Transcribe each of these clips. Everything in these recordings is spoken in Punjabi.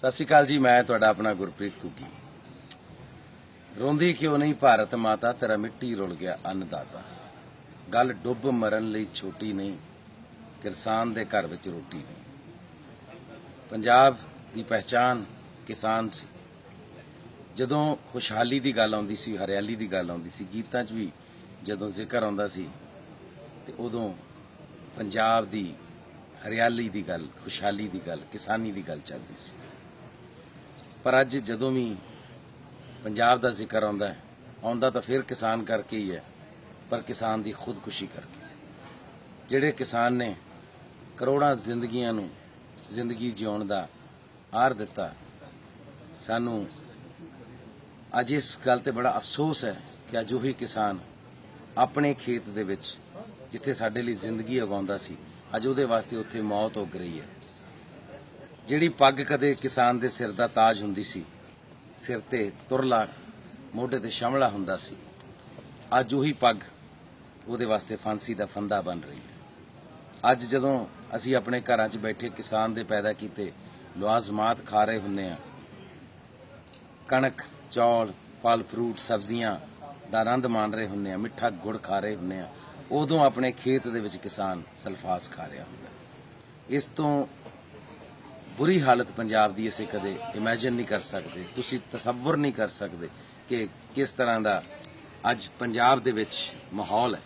ਸਤਿ ਸ਼੍ਰੀ ਅਕਾਲ ਜੀ, ਮੈਂ ਤੁਹਾਡਾ ਆਪਣਾ ਗੁਰਪ੍ਰੀਤ ਕੁੱਕੀ ਰੋਂਦੀ ਕਿਉਂ ਨਹੀਂ ਭਾਰਤ ਮਾਤਾ, ਤੇਰਾ ਮਿੱਟੀ ਰੁਲ ਗਿਆ ਅੰਨਦਾਤਾ। ਗੱਲ ਡੁੱਬ ਮਰਨ ਲਈ ਛੋਟੀ ਨਹੀਂ, ਕਿਸਾਨ ਦੇ ਘਰ ਵਿੱਚ ਰੋਟੀ ਨਹੀਂ। ਪੰਜਾਬ ਦੀ ਪਹਿਚਾਨ ਕਿਸਾਨ ਸੀ। ਜਦੋਂ ਖੁਸ਼ਹਾਲੀ ਦੀ ਗੱਲ ਆਉਂਦੀ ਸੀ, ਹਰਿਆਲੀ ਦੀ ਗੱਲ ਆਉਂਦੀ ਸੀ, ਗੀਤਾਂ 'ਚ ਵੀ ਜਦੋਂ ਜ਼ਿਕਰ ਆਉਂਦਾ ਸੀ, ਤੇ ਉਦੋਂ ਪੰਜਾਬ ਦੀ ਹਰਿਆਲੀ ਦੀ ਗੱਲ, ਖੁਸ਼ਹਾਲੀ ਦੀ ਗੱਲ, ਕਿਸਾਨੀ ਦੀ ਗੱਲ ਚੱਲਦੀ ਸੀ। ਪਰ ਅੱਜ ਜਦੋਂ ਵੀ ਪੰਜਾਬ ਦਾ ਜ਼ਿਕਰ ਆਉਂਦਾ ਹੈ, ਆਉਂਦਾ ਤਾਂ ਫਿਰ ਕਿਸਾਨ ਕਰਕੇ ਹੀ ਹੈ, ਪਰ ਕਿਸਾਨ ਦੀ ਖੁਦਕੁਸ਼ੀ ਕਰਕੇ। ਜਿਹੜੇ ਕਿਸਾਨ ਨੇ ਕਰੋੜਾਂ ਜ਼ਿੰਦਗੀਆਂ ਨੂੰ ਜ਼ਿੰਦਗੀ ਜਿਉਣ ਦਾ ਆਰ ਦਿੱਤਾ, ਸਾਨੂੰ ਅੱਜ ਇਸ ਗੱਲ ਤੇ ਬੜਾ ਅਫਸੋਸ ਹੈ ਕਿ ਅੱਜ ਉਹੀ ਕਿਸਾਨ ਆਪਣੇ ਖੇਤ ਦੇ ਵਿੱਚ, ਜਿੱਥੇ ਸਾਡੇ ਲਈ ਜ਼ਿੰਦਗੀ ਉਗਾਉਂਦਾ ਸੀ, ਅੱਜ ਉਹਦੇ ਵਾਸਤੇ ਉੱਥੇ ਮੌਤ ਉੱਗ ਰਹੀ ਹੈ। ਜਿਹੜੀ ਪੱਗ ਕਦੇ ਕਿਸਾਨ ਦੇ ਸਿਰ ਦਾ ਤਾਜ ਹੁੰਦੀ ਸੀ, ਸਿਰ ਤੇ ਤੁਰਲਾ ਮੋਢੇ ਤੇ ਸ਼ਮਲਾ ਹੁੰਦਾ ਸੀ, ਅੱਜ ਉਹੀ ਪੱਗ ਉਹਦੇ ਵਾਸਤੇ ਫਾਂਸੀ ਦਾ ਫੰਦਾ ਬਣ ਰਹੀ ਹੈ। ਅੱਜ ਜਦੋਂ ਅਸੀਂ ਆਪਣੇ ਘਰਾਂ 'ਚ ਬੈਠੇ ਕਿਸਾਨ ਦੇ ਪੈਦਾ ਕੀਤੇ ਲਵਾਜ਼ਮਾਤ ਖਾ ਰਹੇ ਹੁੰਨੇ ਆ ਕਣਕ, ਚੌਲ, ਫਲ, ਫਰੂਟ, ਸਬਜ਼ੀਆਂ ਦਾ ਆਨੰਦ ਮਾਣ ਰਹੇ ਹੁੰਨੇ ਆ ਮਿੱਠਾ ਗੁੜ ਖਾ ਰਹੇ ਹੁੰਨੇ ਆ ਉਦੋਂ ਆਪਣੇ ਖੇਤ ਦੇ ਵਿੱਚ ਕਿਸਾਨ ਸਲਫਾਸ ਖਾ ਰਿਹਾ ਹੁੰਦਾ ਇਸ ਤੋਂ ਬੁਰੀ ਹਾਲਤ ਪੰਜਾਬ ਦੀ ਅਸੀਂ ਕਦੇ ਇਮੇਜਿਨ ਨਹੀਂ ਕਰ ਸਕਦੇ, ਤੁਸੀਂ ਤਸੱਵੁਰ ਨਹੀਂ ਕਰ ਸਕਦੇ ਕਿ ਕਿਸ ਤਰ੍ਹਾਂ ਦਾ ਅੱਜ ਪੰਜਾਬ ਦੇ ਵਿੱਚ ਮਾਹੌਲ ਹੈ।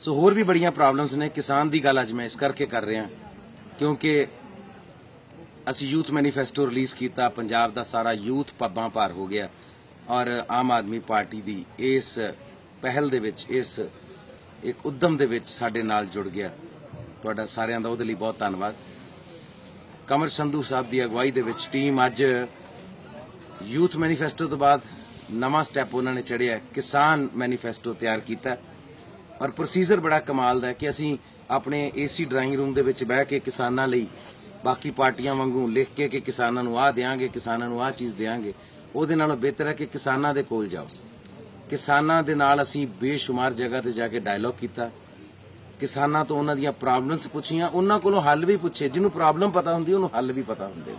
ਸੋ ਹੋਰ ਵੀ ਬੜੀਆਂ ਪ੍ਰੋਬਲਮਸ ਨੇ, ਕਿਸਾਨ ਦੀ ਗੱਲ ਅੱਜ ਮੈਂ ਇਸ ਕਰਕੇ ਕਰ ਰਿਹਾ, ਕਿਉਂਕਿ ਅਸੀਂ ਯੂਥ ਮੈਨੀਫੈਸਟੋ ਰਿਲੀਜ਼ ਕੀਤਾ, ਪੰਜਾਬ ਦਾ ਸਾਰਾ ਯੂਥ ਪੱਬਾਂ ਭਾਰ ਹੋ ਗਿਆ ਔਰ ਆਮ ਆਦਮੀ ਪਾਰਟੀ ਦੀ ਇਸ ਪਹਿਲ ਦੇ ਵਿੱਚ, ਇਸ ਇੱਕ ਉਦਮ ਦੇ ਵਿੱਚ ਸਾਡੇ ਨਾਲ ਜੁੜ ਗਿਆ। ਤੁਹਾਡਾ ਸਾਰਿਆਂ ਦਾ ਉਹਦੇ ਲਈ ਬਹੁਤ ਧੰਨਵਾਦ। ਕਮਰ ਸੰਧੂ ਸਾਹਿਬ ਦੀ ਅਗਵਾਈ ਦੇ ਵਿੱਚ ਟੀਮ ਅੱਜ ਯੂਥ ਮੈਨੀਫੈਸਟੋ ਤੋਂ ਬਾਅਦ ਨਵਾਂ ਸਟੈਪ ਉਹਨਾਂ ਨੇ ਚੜਿਆ ਕਿਸਾਨ ਮੈਨੀਫੈਸਟੋ ਤਿਆਰ ਕੀਤਾ ਔਰ ਪ੍ਰੋਸੀਜਰ ਬੜਾ ਕਮਾਲ ਦਾ ਹੈ ਕਿ ਅਸੀਂ ਆਪਣੇ ਏਸੀ ਡਰਾਇੰਗ ਰੂਮ ਦੇ ਵਿੱਚ ਬਹਿ ਕੇ ਕਿਸਾਨਾਂ ਲਈ ਬਾਕੀ ਪਾਰਟੀਆਂ ਵਾਂਗੂ ਲਿਖ ਕੇ ਕਿ ਕਿਸਾਨਾਂ ਨੂੰ ਆਹ ਦੇਾਂਗੇ ਕਿਸਾਨਾਂ ਨੂੰ ਆਹ ਚੀਜ਼ ਦੇਾਂਗੇ ਉਹਦੇ ਨਾਲੋਂ ਬਿਹਤਰ ਹੈ ਕਿ ਕਿਸਾਨਾਂ ਦੇ ਕੋਲ ਜਾਓ। ਕਿਸਾਨਾਂ ਦੇ ਨਾਲ ਅਸੀਂ ਬੇਸ਼ੁਮਾਰ ਜਗ੍ਹਾ ਤੇ ਜਾ ਕੇ ਡਾਇਲੋਗ ਕੀਤਾ। ਕਿਸਾਨਾਂ ਤੋਂ ਉਹਨਾਂ ਦੀਆਂ ਪ੍ਰੋਬਲਮਸ ਪੁੱਛੀਆਂ, ਉਹਨਾਂ ਕੋਲੋਂ ਹੱਲ ਵੀ ਪੁੱਛੇ। ਜਿਹਨੂੰ ਪ੍ਰੋਬਲਮ ਪਤਾ ਹੁੰਦੀ, ਉਹਨੂੰ ਹੱਲ ਵੀ ਪਤਾ ਹੁੰਦੇ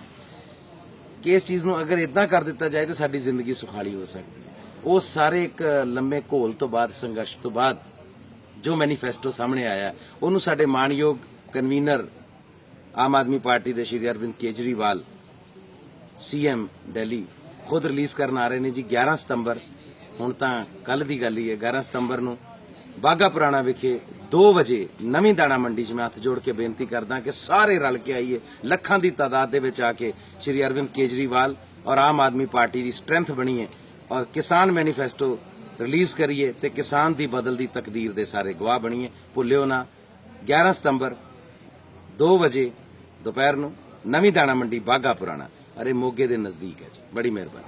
ਕਿ ਇਸ ਚੀਜ਼ ਨੂੰ ਅਗਰ ਇਦਾਂ ਕਰ ਦਿੱਤਾ ਜਾਏ, ਤਾਂ ਸਾਡੀ ਜ਼ਿੰਦਗੀ ਸੁਖਾਲੀ ਹੋ ਸਕਦੀ ਹੈ। ਉਹ ਸਾਰੇ ਇੱਕ ਲੰਮੇ ਘੋਲ ਤੋਂ ਬਾਅਦ, ਸੰਘਰਸ਼ ਤੋਂ ਬਾਅਦ ਜੋ ਮੈਨੀਫੈਸਟੋ ਸਾਹਮਣੇ ਆਇਆ, ਉਹਨੂੰ ਸਾਡੇ ਮਾਨਯੋਗ ਕਨਵੀਨਰ ਆਮ ਆਦਮੀ ਪਾਰਟੀ ਦੇ ਸ਼੍ਰੀ ਅਰਵਿੰਦ ਕੇਜਰੀਵਾਲ ਸੀਐਮ ਦਿੱਲੀ ਖੁਦ ਰਿਲੀਜ਼ ਕਰਨ ਆ ਰਹੇ ਨੇ ਜੀ 11 ਸਤੰਬਰ। ਹੁਣ ਤਾਂ ਕੱਲ ਦੀ ਗੱਲ ਹੀ ਹੈ 11 ਸਤੰਬਰ ਨੂੰ ਬਾਗਾ ਪੁਰਾਣਾ ਵਿਖੇ 2 ਵਜੇ ਨਵੀਂ ਦਾਣਾ ਮੰਡੀ 'ਚ ਮੈਂ ਹੱਥ ਜੋੜ ਕੇ ਬੇਨਤੀ ਕਰਦਾ ਕਿ ਸਾਰੇ ਰਲ ਕੇ ਆਈਏ, ਲੱਖਾਂ ਦੀ ਤਾਦਾਦ ਦੇ ਵਿੱਚ ਆ ਕੇ ਸ਼੍ਰੀ ਅਰਵਿੰਦ ਕੇਜਰੀਵਾਲ ਔਰ ਆਮ ਆਦਮੀ ਪਾਰਟੀ ਦੀ ਸਟਰੈਂਥ ਬਣੀਏ ਔਰ ਕਿਸਾਨ ਮੈਨੀਫੈਸਟੋ ਰਿਲੀਜ਼ ਕਰੀਏ ਤੇ ਕਿਸਾਨ ਦੀ ਬਦਲਦੀ ਤਕਦੀਰ ਦੇ ਸਾਰੇ ਗਵਾਹ ਬਣੀਏ। ਭੁੱਲਿਓ ਨਾ 11 ਸਤੰਬਰ 2 ਵਜੇ ਦੁਪਹਿਰ ਨੂੰ ਨਵੀਂ ਦਾਣਾ ਮੰਡੀ ਬਾਗਾ ਪੁਰਾਣਾ। ਅਰੇ ਮੋਗੇ ਦੇ ਨਜ਼ਦੀਕ ਹੈ ਜੀ, ਬੜੀ ਮਿਹਰਬਾਨੀ।